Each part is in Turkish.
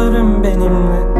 tüm dostlarım benimle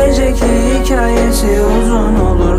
Gelecek hikayesi uzun olur.